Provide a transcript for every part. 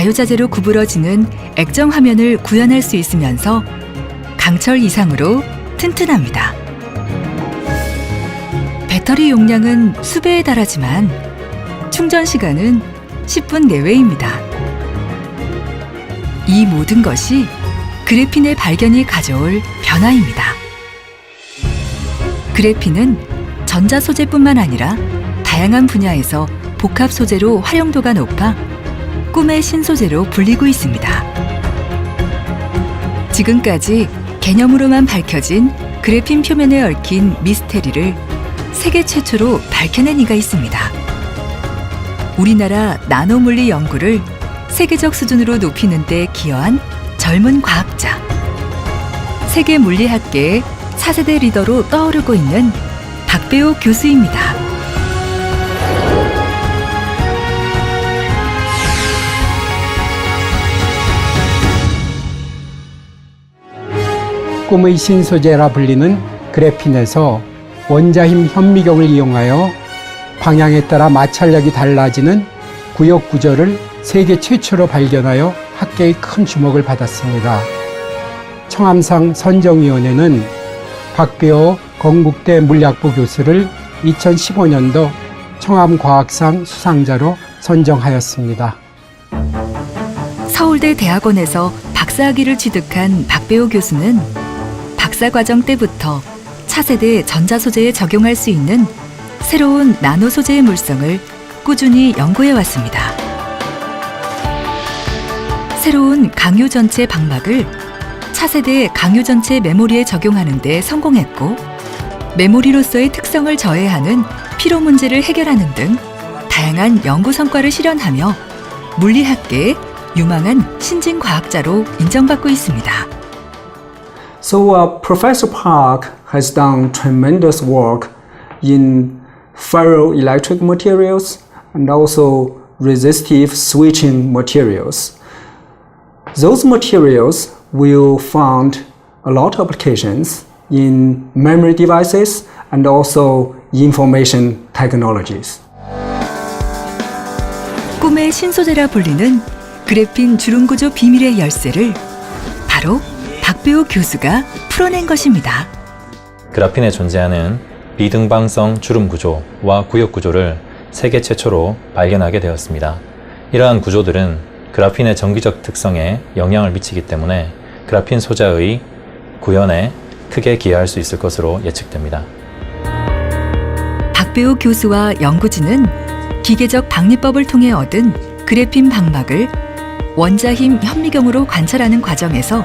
자유자재로 구부러지는 액정 화면을 구현할 수 있으면서 강철 이상으로 튼튼합니다. 배터리 용량은 수배에 달하지만 충전 시간은 10분 내외입니다. 이 모든 것이 그래핀의 발견이 가져올 변화입니다. 그래핀은 전자 소재뿐만 아니라 다양한 분야에서 복합 소재로 활용도가 높아 꿈의 신소재로 불리고 있습니다. 지금까지 개념으로만 밝혀진 그래핀 표면에 얽힌 미스테리를 세계 최초로 밝혀낸 이가 있습니다. 우리나라 나노물리 연구를 세계적 수준으로 높이는 데 기여한 젊은 과학자. 세계 물리학계의 차세대 리더로 떠오르고 있는 박배호 교수입니다. 꿈의 신소재라 불리는 그래핀에서 원자힘 현미경을 이용하여 방향에 따라 마찰력이 달라지는 구역 구조를 세계 최초로 발견하여 학계의 큰 주목을 받았습니다. 청암상 선정위원회는 박배호 건국대 물리학부 교수를 2015년도 청암과학상 수상자로 선정하였습니다. 서울대 대학원에서 박사학위를 취득한 박배호 교수는 박사과정 때부터 차세대 전자소재에 적용할 수 있는 새로운 나노 소재의 물성을 꾸준히 연구해 왔습니다. 새로운 강유 전체 방막을 차세대 강유 전체 메모리에 적용하는 데 성공했고 메모리로서의 특성을 저해하는 피로 문제를 해결하는 등 다양한 연구 성과를 실현하며 물리학계의 유망한 신진 과학자로 인정받고 있습니다. So uh, Professor Park has done tremendous work in ferroelectric materials and also resistive switching materials. Those materials will find a lot of applications in memory devices and also information technologies. 꿈의 신소재라 불리는 그래핀 주름구조 비밀의 열쇠를 바로 박배호 교수가 풀어낸 것입니다. 그라핀에 존재하는 비등방성 주름 구조와 구역 구조를 세계 최초로 발견하게 되었습니다. 이러한 구조들은 그라핀의 정기적 특성에 영향을 미치기 때문에 그라핀 소자의 구현에 크게 기여할 수 있을 것으로 예측됩니다. 박배호 교수와 연구진은 기계적 박리법을 통해 얻은 그래핀 방막을 원자힘 현미경으로 관찰하는 과정에서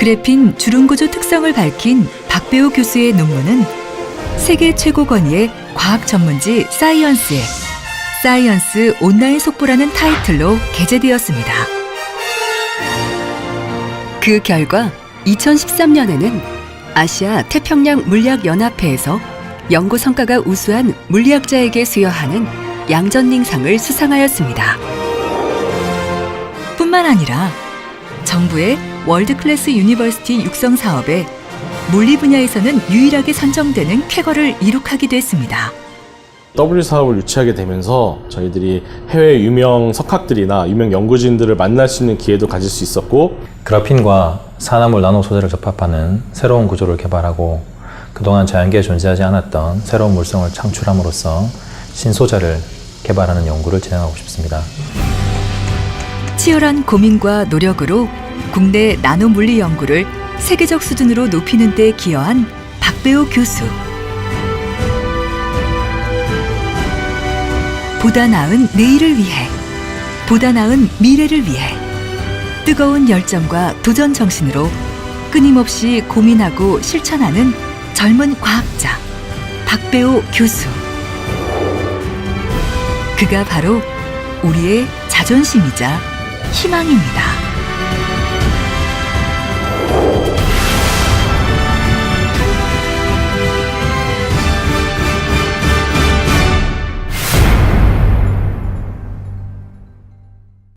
그래핀 주름구조 특성을 밝힌 박배호 교수의 논문은 세계 최고 권위의 과학 전문지 사이언스의 사이언스 온라인 속보라는 타이틀로 게재되었습니다. 그 결과 2013년에는 아시아 태평양 물리학 연합회에서 연구 성과가 우수한 물리학자에게 수여하는 양전닝상을 수상하였습니다. 뿐만 아니라 정부의 월드 클래스 유니버시티 육성 사업에 물리 분야에서는 유일하게 선정되는 쾌거를 이룩하기도 했습니다. W 사업을 유치하게 되면서 저희들이 해외 유명 석학들이나 유명 연구진들을 만날 수 있는 기회도 가질 수 있었고 그라핀과 산화물 나노 소재를 접합하는 새로운 구조를 개발하고 그동안 자연계에 존재하지 않았던 새로운 물성을 창출함으로써 신소재를 개발하는 연구를 진행하고 싶습니다. 치열한 고민과 노력으로 국내 나노 물리 연구를 세계적 수준으로 높이는 데 기여한 박배호 교수. 보다 나은 내일을 위해, 보다 나은 미래를 위해 뜨거운 열정과 도전 정신으로 끊임없이 고민하고 실천하는 젊은 과학자 박배호 교수. 그가 바로 우리의 자존심이자 희망입니다.